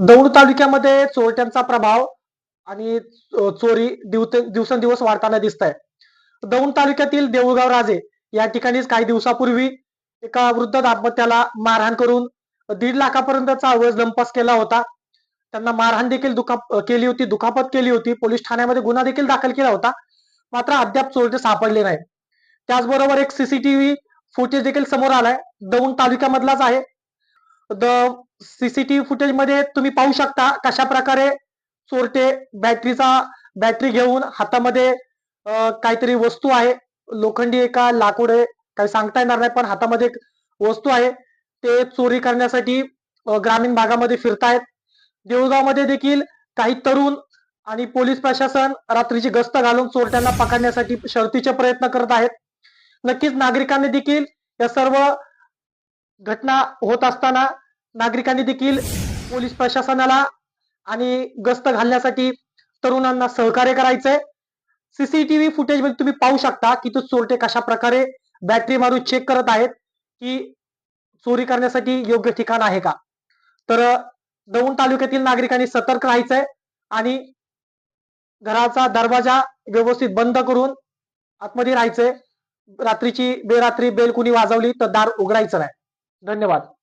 दौंड तालुक्यामध्ये चोरट्यांचा प्रभाव आणि चोरी दिवसेंदिवस वाढताना दिसत आहे दौंड तालुक्यातील देऊळगाव राजे या ठिकाणीच काही दिवसापूर्वी एका वृद्ध दाम्पत्याला मारहाण करून दीड लाखापर्यंतचा अवैध लंपास केला होता. त्यांना मारहाण देखील दुखाप केली होती दुखापत केली होती. पोलीस ठाण्यामध्ये गुन्हा देखील दाखल केला होता. मात्र अद्याप चोरटे सापडले नाही त्याचबरोबर एक सीसीटीव्ही फुटेज देखील समोर आलाय. दौंड तालुक्यामधलाच आहे. द सीसीटीव्ही फुटेजमध्ये तुम्ही पाहू शकता कशा प्रकारे चोरटे बॅटरीचा बॅटरी घेऊन हातामध्ये काहीतरी वस्तू आहे. लोखंडी एका लाकूड आहे. काही सांगता येणार नाही पण हातामध्ये एक वस्तू आहे. ते चोरी करण्यासाठी ग्रामीण भागामध्ये फिरतायत. देऊळगावमध्ये देखील काही तरुण आणि पोलीस प्रशासन रात्रीची गस्त घालून चोरट्यांना पकडण्यासाठी शर्तीचे प्रयत्न करत आहेत. नक्कीच नागरिकांनी देखील या सर्व घटना होत असताना नागरिकांनी देखील पोलीस प्रशासनाला आणि गस्त घालण्यासाठी तरुणांना सहकार्य करायचंय. सीसीटीव्ही फुटेजमध्ये तुम्ही पाहू शकता की तो चोरटे कशा प्रकारे बॅटरी मारून चेक करत आहेत की चोरी करण्यासाठी योग्य ठिकाण आहे का? तर दौंड तालुक्यातील नागरिकांनी सतर्क राहायचंय आणि घराचा दरवाजा व्यवस्थित बंद करून आतमध्ये राहायचंय. रात्रीची बेरात्री बेल कुणी वाजवली तर दार उघडायचं नाही. धन्यवाद.